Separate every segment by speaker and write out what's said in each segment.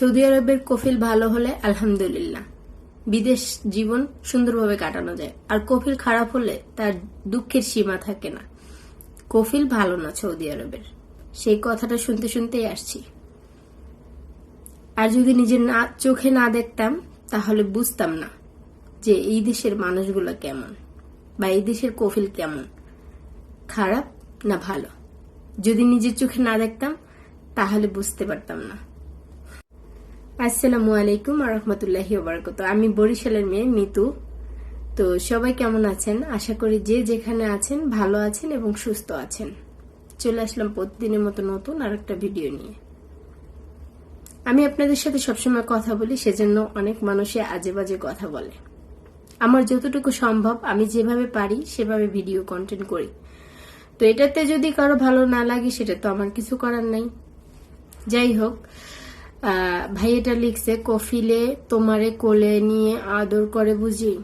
Speaker 1: Saudi আরবের কফিল ভালো হলে আলহামদুলিল্লাহ। বিদেশ জীবন সুন্দরভাবে কাটানো যায়। আর কফিল খারাপ হলে তার দুঃখের সীমা থাকে না। কফিল ভালো না সৌদি আরবের। সেই কথাটা শুনতে শুনতেই আসছি। আর যদি নিজের না, চোখে না দেখতাম, তাহলে বুঝতাম না যে এই দেশের মানুষগুলো কেমন বা এই দেশের কফিল কেমন। খারাপ না ভালো? যদি নিজের চোখে না দেখতাম, তাহলে বুঝতে পারতাম না। আসসালামু আলাইকুম রহমতুল্লাহি ওবরাকত আমি বরিশালের মেয়ে মিতু। তো সবাই কেমন আছেন? আশা করি যে যেখানে আছেন ভালো আছেন এবং সুস্থ আছেন। চলে আসলাম প্রতিদিনের মতো নতুন আর একটা ভিডিও নিয়ে। আমি আপনাদের সাথে সবসময় কথা বলি, সেজন্য অনেক মানুষে আজে বাজে কথা বলে। আমার যতটুকু সম্ভব আমি যেভাবে পারি সেভাবে ভিডিও কন্টেন্ট করি। তো এটাতে যদি কারও ভালো না লাগে, সেটা তো আমার কিছু করার নাই। যাই হোক ভাই এটা লিখছে, কফিলে তোমারে কোলে নিয়ে আদর করে বুঝি।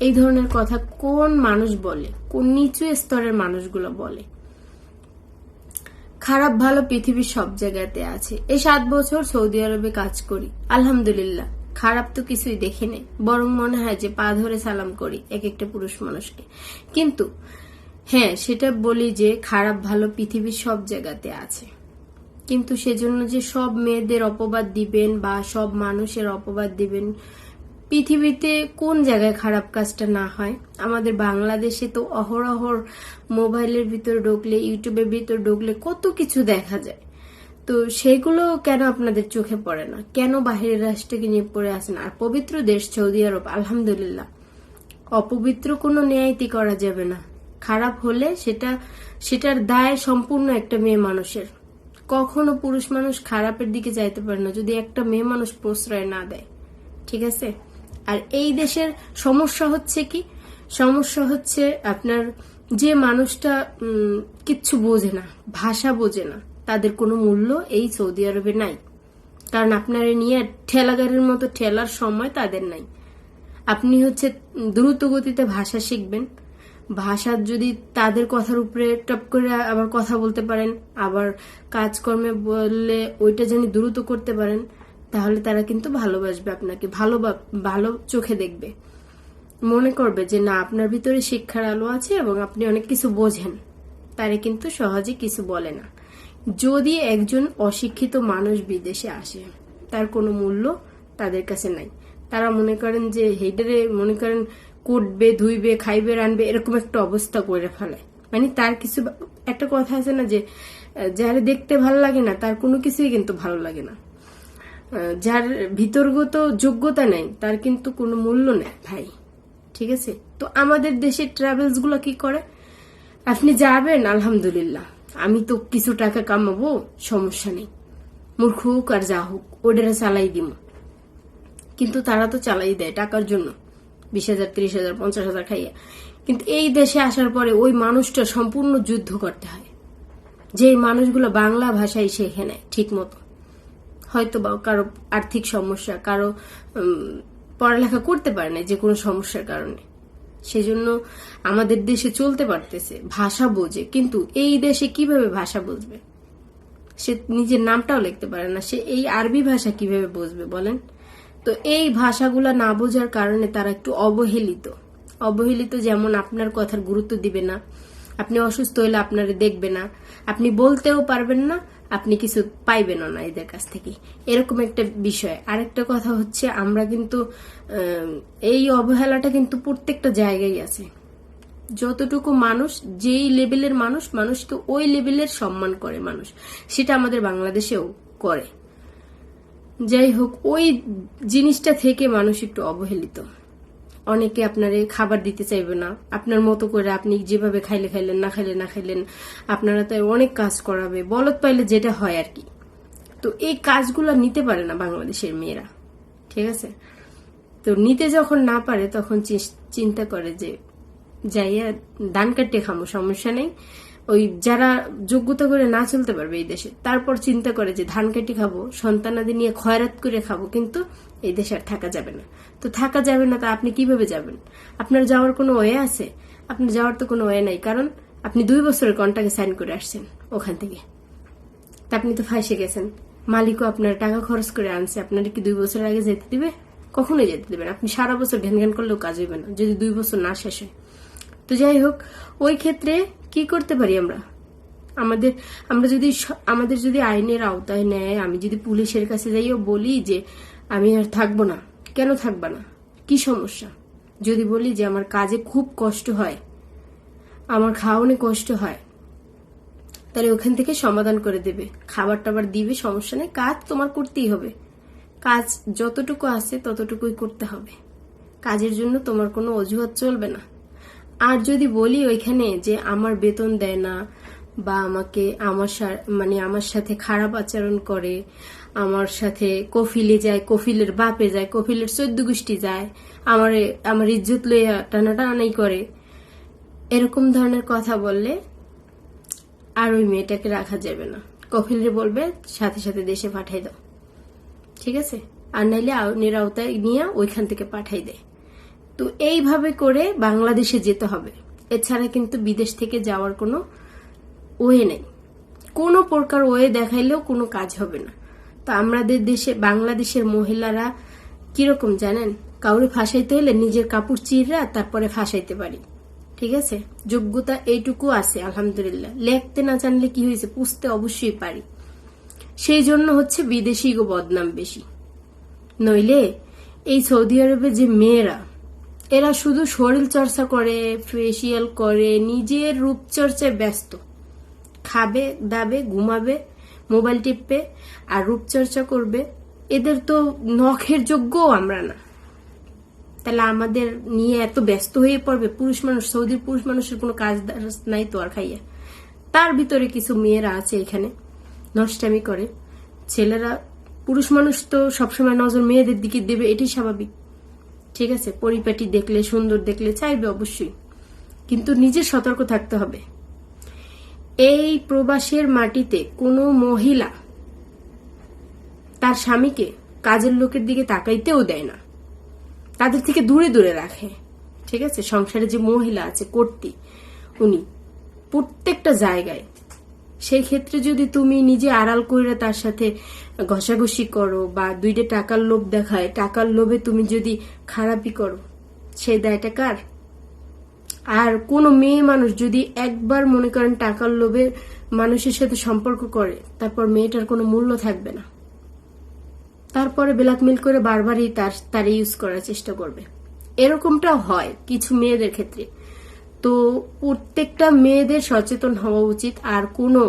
Speaker 1: এই ধরনের কথা কোন মানুষ বলে? কোন নিচু স্তরের মানুষগুলো বলে? খারাপ, ভালো পৃথিবীর সব জায়গাতে আছে। এই সাত বছর সৌদি আরবে কাজ করি। আলহামদুলিল্লাহ, খারাপ তো কিছুই দেখি নেই। বরং মনে হয় যে পা ধরে সালাম করি এক একটা পুরুষ মানুষকে। কিন্তু হ্যাঁ সেটা বলি যে খারাপ, ভালো পৃথিবীর সব জায়গাতে আছে। কিন্তু সেজন্য যে সব মেয়েদের অপবাদ দিবেন বা সব মানুষের অপবাদ দিবেন, পৃথিবীতে কোন জায়গায় খারাপ কাজটা না হয়? আমাদের বাংলাদেশে তো অহরহর মোবাইলের ভিতর ঢুকলে, ইউটিউবের ভিতর ঢুকলে কত কিছু দেখা যায়। তো সেগুলো কেন আপনাদের চোখে পড়ে না? কেন বাহিরের রাষ্ট্রকে নিয়ে পড়ে আসেন আর পবিত্র দেশ সৌদি আরব, আলহামদুলিল্লাহ, অপবিত্র কোনো ন্যায়তি করা যাবে না। খারাপ হলে সেটা, সেটার দায় সম্পূর্ণ একটা মেয়ে মানুষের। কখনো পুরুষ মানুষ খারাপের দিকে যাইতে পারে না, যদি একটা মেয়ে মানুষ প্রশ্রয় না দেয়। ঠিক আছে? আর এই দেশের সমস্যা হচ্ছে কি? সমস্যা হচ্ছে আপনার যে মানুষটা কিচ্ছু বোঝে না, ভাষা বোঝে না, তাদের কোনো মূল্য এই সৌদি আরবে নাই। কারণ আপনার নিয়ে ঠেলা গাড়ির মতো ঠেলার সময় তাদের নাই। আপনি হচ্ছে দ্রুত গতিতে ভাষা শিখবেন ভাষা যদি তাদের কথার উপরে টপ করে আবার কথা বলতে পারেন, আবার কাজকর্মে বললে ওইটা জানি দ্রুত করতে পারেন, তাহলে তারা কিন্তু ভালোবাসবে আপনাকে, ভালো ভালো চোখে দেখবে। মনে করবে যে না, আপনার ভিতরে শিক্ষার আলো আছে এবং আপনি অনেক কিছু বোঝেন, তারে কিন্তু সহজে কিছু বলে না। যদি একজন অশিক্ষিত মানুষ বিদেশে আসে, তার কোনো মূল্য তাদের কাছে নাই। তারা মনে করেন যে হেডারে মনে করেন কুটবে, ধুইবে, খাইবে রানবে এরকম একটা অবস্থা করে ফেলে। মানে তার কিছু একটা কথা আছে না যে যারা দেখতে ভালো লাগে না, তার কোনো কিছুই কিন্তু ভালো লাগে না। যার ভিতরগত যোগ্যতা নেই, তার কিন্তু কোনো মূল্য নেই, ভাই। ঠিক আছে? তো আমাদের দেশের ট্রাভেলসগুলো কি করে? আপনি যাবেন, আলহামদুলিল্লাহ। আমি তো কিছু টাকা কামাবো, সমস্যা নেই। মূর্খ হোক আর যা হোক ওডেরা চালাই দিব কিন্তু তারা তো চালাই দেয় টাকার জন্য। বিশ হাজার, ত্রিশ হাজার, পঞ্চাশ হাজার খাইয়া। কিন্তু এই দেশে আসার পরে ওই মানুষটা সম্পূর্ণ যুদ্ধ করতে হয়। যে মানুষগুলো বাংলা ভাষায় শেখে নেয় ঠিক মতো। হয়তো বা কারও আর্থিক সমস্যা, কারও পড়ালেখা করতে পারে না যে কোনো সমস্যার কারণে। সেজন্য আমাদের দেশে চলতে পারতেছে, ভাষা বোঝে। কিন্তু এই দেশে কীভাবে ভাষা বুঝবে? সে নিজের নামটাও লিখতে পারে না। সে এই আরবি ভাষা কীভাবে বুঝবে বলেন? তো এই ভাষাগুলো না বোঝার কারণে তারা একটু অবহেলিত। অবহেলিত যেমন আপনার কথার গুরুত্ব দিবে না, আপনি অসুস্থ হলে আপনারে দেখবে না, আপনি বলতেও পারবেন না, আপনি কিছু পাইবেনও না এদের কাছ থেকে। এরকম একটা বিষয়। আরেকটা কথা হচ্ছে, আমরা কিন্তু এই অবহেলাটা কিন্তু প্রত্যেকটা জায়গায় আছে। যতটুকু মানুষ, যেই লেভেলের মানুষ মানুষকে ওই লেভেলের সম্মান করে মানুষ। সেটা আমাদের বাংলাদেশেও করে। যাই হোক ওই জিনিসটা থেকে মানুষ একটু অবহেলিত। অনেকে আপনারে খাবার দিতে চাইবে না। আপনার মতো করে আপনি যেভাবে খাইলে খাইলেন, না খাইলে না খাইলেন, আপনারা তাই অনেক কাজ করাবে, বলদ পাইলে যেটা হয় আর কি। তো এই কাজগুলো নিতে পারে না বাংলাদেশের মেয়েরা, ঠিক আছে? তো নিতে যখন না পারে, তখন চিন্তা করে যে, যাইয়া ধান কাটতে খামো, সমস্যা নেই। ওই যারা যোগ্যতা করে না চলতে পারবে এই দেশে, তারপর চিন্তা করে যে ধান কাটি খাব, সন্তানাদি নিয়ে খয়রাত করে খাব, কিন্তু এই দেশে আর থাকা যাবে না। তো থাকা যাবে না, তা আপনি কীভাবে যাবেন? আপনার যাওয়ার কোনো ওয়ে আছে? আপনার যাওয়ার তো কোনো ওয়ে নাই, কারণ আপনি দুই বছরের কন্টাকে সাইন করে আসছেন ওখান থেকে। তা আপনি তো ফাঁসে গেছেন। মালিকও আপনার টাকা খরচ করে আনছে, আপনার কি দুই বছর আগে যেতে দিবে? কখনোই যেতে দেবেন আপনি সারা বছর ঘ্যান ঘ্যান করলেও কাজ হইবে না, যদি দুই বছর না শেষ হয়। তো যাই হোক, ওই ক্ষেত্রে কি করতে পারি আমরা? আমাদের, আমরা যদি আমাদের যদি আইনের আওতায় নেয়, আমি যদি পুলিশের কাছে যাইও বলি যে আমি আর থাকব না, কেন থাকবা না? কি সমস্যা? যদি বলি যে আমার কাজে খুব কষ্ট হয়, আমার খাওয়ানে কষ্ট হয়, তাহলে ওখান থেকে সমাধান করে দেবে। খাবার টাবার দিবে, সমস্যা নেই, কাজ তোমার করতেই হবে। কাজ যতটুকু আছে ততটুকুই করতে হবে। কাজের জন্য তোমার কোনো অজুহাত চলবে না। আর যদি বলি ওইখানে যে আমার বেতন দেয় না, বা আমাকে আমার মানে আমার সাথে খারাপ আচরণ করে, আমার সাথে কফিলে যায়, কফিলের বাপে যায়, কফিলের চোদ্দ গোষ্ঠী যায়, আমার আমার ইজ্জত লইয়া টানাটানাই করে, এরকম ধরনের কথা বললে আর ওই মেয়েটাকে রাখা যাবে না। কফিলরে বলবে, সাথে সাথে দেশে পাঠাই দাও। ঠিক আছে? আর নাইলে আইনের আওতায় নিয়ে ওইখান থেকে পাঠাই দেয় তো এইভাবে করে বাংলাদেশে যেতে হবে। এছাড়া কিন্তু বিদেশ থেকে যাওয়ার কোনো ওয়ে নেই। কোনো প্রকার ওয়ে দেখাইলেও কোনো কাজ হবে না। তো আমাদের দেশে, বাংলাদেশের মহিলারা কীরকম জানেন? কাউরে ফাঁসাইতে হলে নিজের কাপড় চিররা, তারপরে ফাঁসাইতে পারি। ঠিক আছে? যোগ্যতা এইটুকু আছে, আলহামদুলিল্লাহ। লেখতে না জানলে কি হয়েছে? পুষতে অবশ্যই পারি। সেই জন্য হচ্ছে বিদেশি গো বদনাম বেশি। নইলে এই সৌদি আরবে যে মেয়েরা এরা শুধু শরীর চর্চা করে ফেসিয়াল করে, নিজের রূপচর্চায় ব্যস্ত। খাবে, দাবে, ঘুমাবে, মোবাইল টিপবে আর রূপচর্চা করবে। এদের তো নখের যোগ্যও আমরা না। তাহলে আমাদের নিয়ে এত ব্যস্ত হয়ে পড়বে, পুরুষ মানুষ, সৌদির পুরুষ মানুষের কোনো কাজ নাই তো আর খাইয়া। তার ভিতরে কিছু মেয়েরা আছে এখানে, নষ্টামি করে। ছেলেরা, পুরুষ মানুষ তো সবসময় নজর মেয়েদের দিকে দেবে, এটাই স্বাভাবিক। ঠিক আছে? পরিপাটি দেখলে, সুন্দর দেখলে চাইবে অবশ্যই। কিন্তু নিজে সতর্ক থাকতে হবে। এই প্রবাসের মাটিতে কোনো মহিলা তার স্বামীকে কাজের লোকের দিকে তাকাইতেও দেয় না। তাদের থেকে দূরে দূরে রাখে। ঠিক আছে? সংসারে যে মহিলা আছে কর্তি উনি প্রত্যেকটা জায়গায় সেই ক্ষেত্রে যদি তুমি নিজে আড়াল করে তার সাথে ঘষাঘষি করো বা দুইটা টাকার লোভ দেখায়, টাকার লোভে তুমি যদি খারাপই করো সেই দায়টা কার? আর কোনো মেয়ে মানুষ যদি একবার মনে করেন টাকার লোভে মানুষের সাথে সম্পর্ক করে, তারপর মেয়েটার কোনো মূল্য থাকবে না। তারপরে ব্ল্যাকমেল করে বারবারই তার তার ইউজ করার চেষ্টা করবে। এরকমটাও হয় কিছু মেয়েদের ক্ষেত্রে। তো প্রত্যেকটা মেয়েদের সচেতন হওয়া উচিত আর কোনো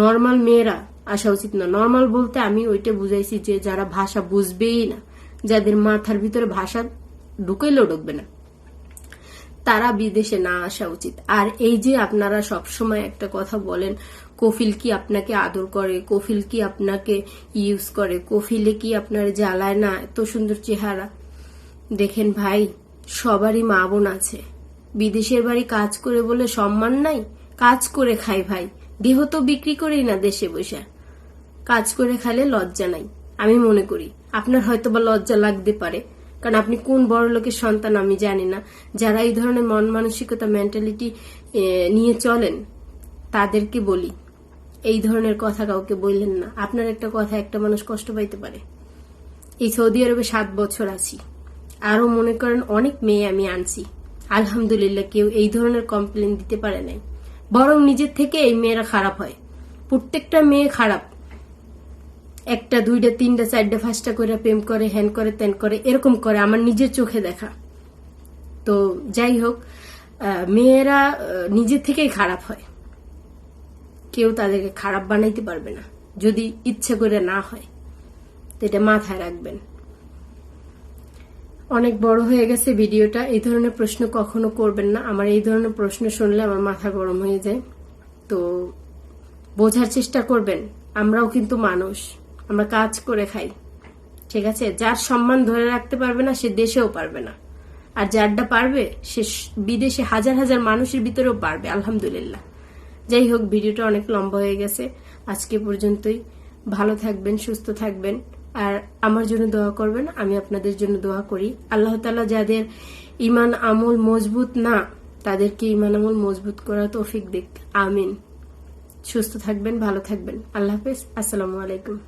Speaker 1: নর্মাল মেয়েরা আসা উচিত না। নর্মাল বলতে আমি ওইটা বুঝাইছি যে যারা ভাষা বুঝবেই না, যাদের মাথার ভিতরে ভাষা ঢুকাইলেও ঢুকবে না, তারা বিদেশে না আসা উচিত। আর এই যে আপনারা সবসময় একটা কথা বলেন, কফিল কি আপনাকে আদর করে, কফিল কি আপনাকে ইউজ করে, কফিলে কি আপনার জ্বালায় না, এত সুন্দর চেহারা। দেখেন ভাই, সবারই মা বোন আছে। বিদেশের বাড়ি কাজ করে বলে সম্মান নাই? কাজ করে খাই ভাই। দেহ তো বিক্রি করেই না দেশে বসে। কাজ করে খালে লজ্জা নাই, আমি মনে করি। আপনার হয়তো বা লজ্জা লাগতে পারে, কারণ আপনি কোন বড় লোকের সন্তান আমি জানি না। যারা এই ধরনের মন মানসিকতা মেন্টালিটি নিয়ে চলেন, তাদেরকে বলি, এই ধরনের কথা কাউকে বললেন না। আপনার একটা কথা একটা মানুষ কষ্ট পাইতে পারে। এই সৌদি আরবে সাত বছর আছি। আরও মনে করেন অনেক মেয়ে আমি আনছি। আলহামদুলিল্লাহ কেউ এই ধরনের কমপ্লেন দিতে পারে নাই। বরং নিজের থেকে এই মেয়েরা খারাপ হয়। প্রত্যেকটা মেয়ে খারাপ। একটা, দুইটা, তিনটা, চারটা, পাঁচটা করে প্রেম করে হ্যান করে ত্যান করে, এরকম করে আমার নিজের চোখে দেখা। তো যাই হোক মেয়েরা নিজের থেকেই খারাপ হয়। কেউ তাদেরকে খারাপ বানাইতে পারবে না, যদি ইচ্ছে করে না হয়। তো এটা মাথায় রাখবেন। অনেক বড় হয়ে গেছে ভিডিওটা, এই ধরনের প্রশ্ন কখনো করবেন না। আমার এই ধরনের প্রশ্ন শুনলে আমার মাথা গরম হয়ে যায়। তো বোঝার চেষ্টা করবেন, আমরাও কিন্তু মানুষ, আমরা কাজ করে খাই, ঠিক আছে? যার সম্মান ধরে রাখতে পারবে না, সে দেশেও পারবে না। আর যারটা পারবে, সে বিদেশে হাজার হাজার মানুষের ভিতরেও পারবে, আলহামদুলিল্লাহ। যাই হোক, ভিডিওটা অনেক লম্বা হয়ে গেছে। আজকে পর্যন্তই। ভালো থাকবেন, সুস্থ থাকবেন। আর আমার জন্য দোয়া করবেন, আমি আপনাদের জন্য দোয়া করি। আল্লাহ তালা যাদের ইমান আমল মজবুত না, তাদেরকে ইমান আমল মজবুত করা তৌফিক দিক। আমিন। সুস্থ থাকবেন, ভালো থাকবেন। আল্লাহ হাফেজ। আসসালামু আলাইকুম।